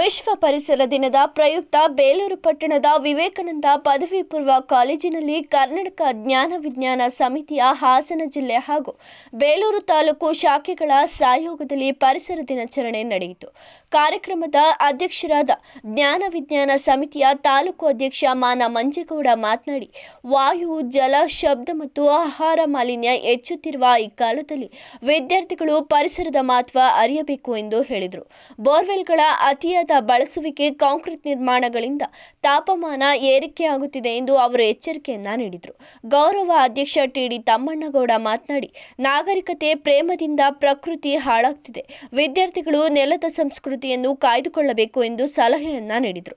ವಿಶ್ವ ಪರಿಸರ ದಿನದ ಪ್ರಯುಕ್ತ ಬೇಲೂರು ಪಟ್ಟಣದ ವಿವೇಕಾನಂದ ಪದವಿ ಪೂರ್ವ ಕಾಲೇಜಿನಲ್ಲಿ ಕರ್ನಾಟಕ ಜ್ಞಾನ ವಿಜ್ಞಾನ ಸಮಿತಿಯ ಹಾಸನ ಜಿಲ್ಲೆ ಹಾಗೂ ಬೇಲೂರು ತಾಲೂಕು ಶಾಖೆಗಳ ಸಹಯೋಗದಲ್ಲಿ ಪರಿಸರ ದಿನಾಚರಣೆ ನಡೆಯಿತು. ಕಾರ್ಯಕ್ರಮದ ಅಧ್ಯಕ್ಷರಾದ ಜ್ಞಾನ ವಿಜ್ಞಾನ ಸಮಿತಿಯ ತಾಲೂಕು ಅಧ್ಯಕ್ಷ ಮಾನ ಮಂಜೇಗೌಡ ಮಾತನಾಡಿ, ವಾಯು, ಜಲ, ಶಬ್ದ ಮತ್ತು ಆಹಾರ ಮಾಲಿನ್ಯ ಹೆಚ್ಚುತ್ತಿರುವ ಈ ಕಾಲದಲ್ಲಿ ವಿದ್ಯಾರ್ಥಿಗಳು ಪರಿಸರದ ಮಹತ್ವ ಅರಿಯಬೇಕು ಎಂದು ಹೇಳಿದರು. ಬೋರ್ವೆಲ್ಗಳ ಅತಿಯಾದ ಬಳಸುವಿಕೆ ಕಾಂಕ್ರೀಟ್ ನಿರ್ಮಾಣಗಳಿಂದ ತಾಪಮಾನ ಏರಿಕೆಯಾಗುತ್ತಿದೆ ಎಂದು ಅವರು ಎಚ್ಚರಿಕೆಯನ್ನ ನೀಡಿದರು. ಗೌರವ ಅಧ್ಯಕ್ಷ ಟಿಡಿ ತಮ್ಮಣ್ಣಗೌಡ ಮಾತನಾಡಿ, ನಾಗರಿಕತೆ ಪ್ರೇಮದಿಂದ ಪ್ರಕೃತಿ ಹಾಳಾಗ್ತಿದೆ. ವಿದ್ಯಾರ್ಥಿಗಳು ನೆಲದ ಸಂಸ್ಕೃತಿಯನ್ನು ಕಾಯ್ದುಕೊಳ್ಳಬೇಕು ಎಂದು ಸಲಹೆಯನ್ನ ನೀಡಿದರು.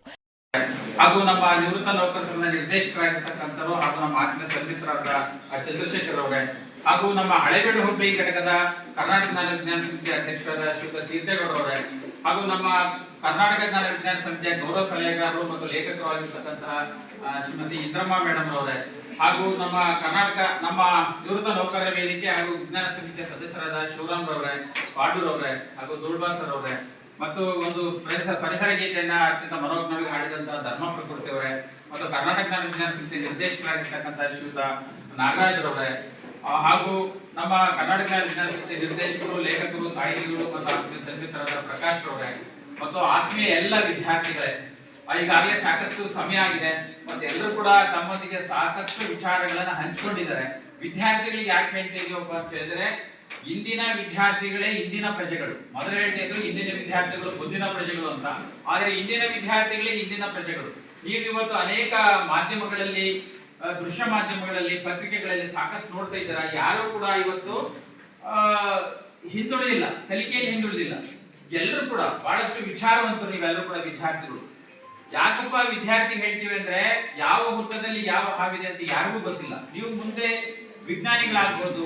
ಹಾಗೂ ನಮ್ಮ ನಿವೃತ್ತ ನೌಕರ ಸಂಘದ ನಿರ್ದೇಶಕರಾಗಿರ್ತಕ್ಕಂಥರು ಹಾಗೂ ನಮ್ಮ ಆತ್ಮೀಯ ಸಂಗೀತರಾದ ಚಂದ್ರಶೇಖರ್ ಅವರೇ ಹಾಗೂ ನಮ್ಮ ಹಳೆಬೇಡು ಹುಬ್ಬಳ್ಳಿ ಘಟಕದ ಕರ್ನಾಟಕ ಜ್ಞಾನ ವಿಜ್ಞಾನ ಸಮಿತಿ ಅಧ್ಯಕ್ಷರಾದ ಶ್ರೀಯುತ ತೀರ್ಥೇಗೌಡ ಅವರೇ ಹಾಗೂ ನಮ್ಮ ಕರ್ನಾಟಕ ಜ್ಞಾನ ವಿಜ್ಞಾನ ಸಮಿತಿಯ ಗೌರವ ಸಲಹೆಗಾರರು ಮತ್ತು ಲೇಖಕರಾಗಿರ್ತಕ್ಕಂತಹ ಶ್ರೀಮತಿ ಇಂದ್ರಮ್ಮ ಮೇಡಮ್ ಅವರೇ ಹಾಗೂ ನಮ್ಮ ಕರ್ನಾಟಕ ನಮ್ಮ ನಿವೃತ್ತ ನೌಕರರ ವೇದಿಕೆ ಹಾಗೂ ವಿಜ್ಞಾನ ಸಮಿತಿಯ ಸದಸ್ಯರಾದ ಶಿವರಾಮ್ ರವರೇ ಪಾಡೂರ್ ಅವರೇ ಹಾಗೂ ದುರ್ಬಾಸರ್ ಅವರೇ ಮತ್ತು ಒಂದು ಪರಿಸರ ಪರಿಸರ ಗೀತೆಯನ್ನ ಅತ್ಯಂತ ಮನೋಜ್ಞವಾಗಿ ಹಾಡಿದಂತಹ ಧರ್ಮ ಪ್ರಕೃತಿ ಅವರೇ ಮತ್ತು ಕರ್ನಾಟಕ ಜ್ಞಾನ ವಿಜ್ಞಾನ ಸಮಿತಿ ನಿರ್ದೇಶಕರಾಗಿರ್ತಕ್ಕಂಥ ಶ್ರೀಯುತ ನಾಗರಾಜರವರೇ ಆ, ಹಾಗೂ ನಮ್ಮ ಕರ್ನಾಟಕ ಜ್ಞಾನ ನಿರ್ದೇಶಕರು, ಲೇಖಕರು, ಸಾಹಿತಿಗಳು ಮತ್ತು ಆತ್ಮೀಯ ಸಂಗೀತರಾದ ಪ್ರಕಾಶ್ ಅವರೇ ಮತ್ತು ಆತ್ಮೀಯ ಎಲ್ಲ ವಿದ್ಯಾರ್ಥಿಗಳೇ ಈಗಾಗಲೇ ಸಾಕಷ್ಟು ಸಮಯ ಆಗಿದೆ. ಮತ್ತೆ ಎಲ್ಲರೂ ಕೂಡ ತಮ್ಮೊಂದಿಗೆ ಸಾಕಷ್ಟು ವಿಚಾರಗಳನ್ನ ಹಂಚಿಕೊಂಡಿದ್ದಾರೆ. ವಿದ್ಯಾರ್ಥಿಗಳಿಗೆ ಯಾಕೆ ಹೇಳ್ತಾ ಇದೀವಪ್ಪ ಅಂತ ಹೇಳಿದ್ರೆ, ಇಂದಿನ ವಿದ್ಯಾರ್ಥಿಗಳೇ ಇಂದಿನ ಪ್ರಜೆಗಳು. ಮೊದಲು ಹೇಳ್ತಾ ಇದ್ರು ಇಂದಿನ ವಿದ್ಯಾರ್ಥಿಗಳು ಮುಂದಿನ ಪ್ರಜೆಗಳು ಅಂತ. ಆದ್ರೆ ಇಂದಿನ ವಿದ್ಯಾರ್ಥಿಗಳೇ ಇಂದಿನ ಪ್ರಜೆಗಳು. ನೀವು ಇವತ್ತು ಅನೇಕ ಮಾಧ್ಯಮಗಳಲ್ಲಿ ದೃಶ್ಯ ಮಾಧ್ಯಮಗಳಲ್ಲಿ, ಪತ್ರಿಕೆಗಳಲ್ಲಿ ಸಾಕಷ್ಟು ನೋಡ್ತಾ ಇದ್ದಾರೆ? ಯಾರು ಕೂಡ ಇವತ್ತು ಹಿಂದುಳಿದಿಲ್ಲ, ಕಲಿಕೆಯಲ್ಲಿ ಹಿಂದುಳಿದಿಲ್ಲ. ಎಲ್ಲರೂ ಕೂಡ ಬಹಳಷ್ಟು ವಿಚಾರವಂತರು ನೀವೆಲ್ಲರೂ ಕೂಡ ವಿದ್ಯಾರ್ಥಿಗಳು. ಯಾಕಪ್ಪ ವಿದ್ಯಾರ್ಥಿ ಹೇಳ್ತೀವಿ ಅಂದ್ರೆ, ಯಾವ ಹುತ್ತದಲ್ಲಿ ಯಾವ ಹಾವಿದೆ ಅಂತ ಯಾರಿಗೂ ಗೊತ್ತಿಲ್ಲ. ನೀವು ಮುಂದೆ ವಿಜ್ಞಾನಿಗಳಾಗ್ಬೋದು,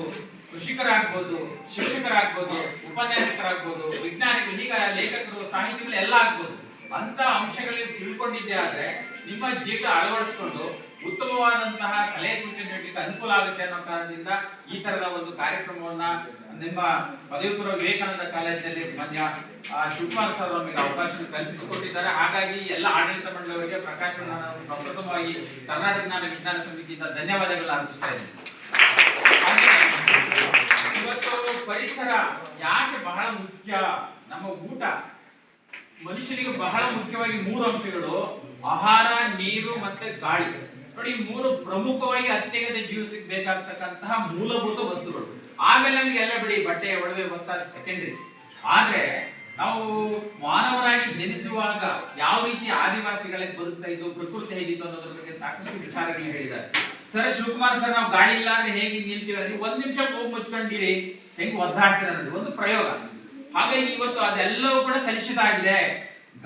ಕೃಷಿಕರಾಗ್ಬೋದು, ಶಿಕ್ಷಕರಾಗ್ಬೋದು, ಉಪನ್ಯಾಸಕರಾಗ್ಬೋದು, ವಿಜ್ಞಾನಿಗಳು ಈಗ ಲೇಖಕರು, ಸಾಹಿತಿಗಳು ಎಲ್ಲ ಆಗ್ಬೋದು. ಅಂತ ಅಂಶಗಳಿಗೆ ತಿಳ್ಕೊಂಡಿದ್ದೆ ಆದ್ರೆ ನಿಮ್ಮ ಜೀವಿತ ಅಳವಡಿಸ್ಕೊಂಡು ಉತ್ತಮವಾದಂತಹ ಸಲಹೆ ಸೂಚನೆ ನೀಡಲಿಕ್ಕೆ ಅನುಕೂಲ ಆಗುತ್ತೆ ಅನ್ನೋ ಕಾರಣದಿಂದ ಈ ತರದ ಒಂದು ಕಾರ್ಯಕ್ರಮವನ್ನ ನಿಮ್ಮ ಪದವಿ ಪೂರ್ವ ವಿವೇಕಾನಂದ ಕಾಲೇಜಿನಲ್ಲಿ ಮಾನ್ಯ ಶಿವಕುಮಾರ್ ಸರ್ ನಮಗೆ ಅವಕಾಶ ಕಲ್ಪಿಸಿಕೊಟ್ಟಿದ್ದಾರೆ. ಹಾಗಾಗಿ ಎಲ್ಲ ಆಡಳಿತ ಮಂಡಳಿಯವರಿಗೆ ಪ್ರಕಾಶನ ಪ್ರಥಮವಾಗಿ ಕರ್ನಾಟಕ ಜ್ಞಾನ ವಿಜ್ಞಾನ ಸಮಿತಿಯಿಂದ ಧನ್ಯವಾದಗಳನ್ನ ಅರ್ಪಿಸ್ತಾ ಇದ್ದೀನಿ. ಇವತ್ತು ಪರಿಸರ ಯಾಕೆ ಬಹಳ ಮುಖ್ಯ? ನಮ್ಮ ಊಟ ಮನುಷ್ಯನಿಗೆ ಬಹಳ ಮುಖ್ಯವಾಗಿ ಮೂರು ಅಂಶಗಳು. ಆಹಾರ, ನೀರು ಮತ್ತೆ ಗಾಳಿ. ನೋಡಿ ಮೂರು ಪ್ರಮುಖವಾಗಿ ಅತ್ಯಗತ್ಯ ಜೀವಿಸಲಿಕ್ಕೆ ಬೇಕಾಗ್ತಕ್ಕಂತಹ ಮೂಲಭೂತ ವಸ್ತುಗಳು. ಆಮೇಲೆ ನಮಗೆ ಎಲ್ಲ ಬಿಡಿ, ಬಟ್ಟೆ, ಒಡವೆ ವಸ್ತಾದ ಸೆಕೆಂಡರಿ ಆದ್ರೆ, ನಾವು ಮಾನವರಾಗಿ ಜನಿಸುವಾಗ ಯಾವ ರೀತಿ ಆದಿವಾಸಿಗಳಿಗೆ ಬರುತ್ತಾ ಇದ್ದು, ಪ್ರಕೃತಿ ಹೇಗಿತ್ತು ಅನ್ನೋದ್ರ ಬಗ್ಗೆ ಸಾಕಷ್ಟು ವಿಚಾರಗಳು ಹೇಳಿದ್ದಾರೆ. ಸರ್, ಶಿವಕುಮಾರ್ ಸರ್, ನಾವು ಗಾಳಿ ಇಲ್ಲ ಅಂದ್ರೆ ಹೇಗೆ ನಿಲ್ತೀವಿ ಒಂದ್ ನಿಮಿಷ ಹೋಗಿ ಮುಚ್ಕೊಂಡಿರಿ. ಹೆಂಗ್ ಒದ್ದಾಡ್ತೀರ ಒಂದು ಪ್ರಯೋಗ. ಹಾಗಾಗಿ ಇವತ್ತು ಅದೆಲ್ಲವೂ ಕೂಡ ಕಲುಷಿತ ಆಗಿದೆ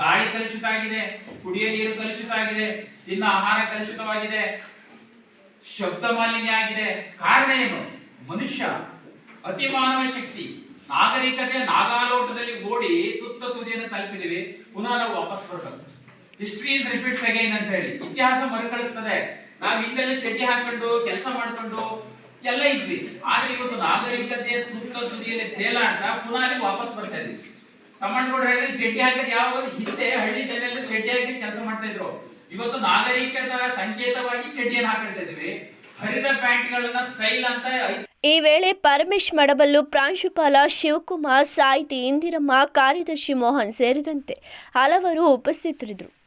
ಗಾಳಿ ಕಲುಷಿತ ಆಗಿದೆ ಕುಡಿಯೋ ನೀರು ಕಲುಷಿತ ಆಗಿದೆ ತಿನ್ನ ಆಹಾರ ಕಲುಷಿತವಾಗಿದೆ, ಶಬ್ದ ಮಾಲಿನ್ಯ ಆಗಿದೆ. ಕಾರಣ ಏನು? ಮನುಷ್ಯ ಅತಿ ಮಾನವ ಶಕ್ತಿ. ನಾಗರಿಕತೆ ನಾಗಾಲೋಟದಲ್ಲಿ ಓಡಿ ತುತ್ತ ತುದಿಯನ್ನು ತಲುಪಿದೀವಿ ಪುನಃ ನಾವು ವಾಪಸ್ ಬರಬೇಕು. ಹಿಸ್ಟ್ರಿ ಇಸ್ ರಿಪೀಟ್ಸ್ ಅಗೈನ್ ಅಂತ ಹೇಳಿ. ಇತಿಹಾಸ ಮರುಕಳಿಸ್ತದೆ. ನಾವು ಹಿಂದೆಲ್ಲ ಚಡ್ಡಿ ಹಾಕೊಂಡು ಕೆಲಸ ಮಾಡ್ಕೊಂಡು ಎಲ್ಲ ಇದ್ವಿ. ಆದ್ರೆ ಇವತ್ತು ನಾಗರಿಕತೆ ತುತ್ತ ತುದಿಯಲ್ಲಿ ತೇಲಾಡ್ತಾ ಪುನಃ ಅಲ್ಲಿ ವಾಪಸ್ ಬರ್ತಾ ಇದ್ವಿ. ತಮ್ಮಣ್ಣಗೌಡ ಹೇಳಿದ್ರೆ ಚಡ್ಡಿ ಹಾಕಿದ್ ಯಾವಾಗ ಹಿಂದೆ ಹಳ್ಳಿ ಜನ ಚಡ್ಡಿ ಹಾಕಿ ಕೆಲಸ ಮಾಡ್ತಾ ಇದ್ರು. ಇವತ್ತು ನಾಗರಿಕತರ ಸಂಕೇತವಾಗಿ ಚಡ್ಡಿಯನ್ನು ಹಾಕಿರ್ತಾ ಇದ್ವಿ ಹರಿದ ಪ್ಯಾಂಟ್ಗಳನ್ನ ಸ್ಟೈಲ್ ಅಂತ ಈ ವೇಳೆ ಪರಮೇಶ್ ಮಡಬಲ್ಲು, ಪ್ರಾಂಶುಪಾಲ ಶಿವಕುಮಾರ್, ಸಾಹಿತಿ ಇಂದಿರಮ್ಮ, ಕಾರ್ಯದರ್ಶಿ ಮೋಹನ್ ಸೇರಿದಂತೆ ಹಲವರು ಉಪಸ್ಥಿತರಿದ್ದರು.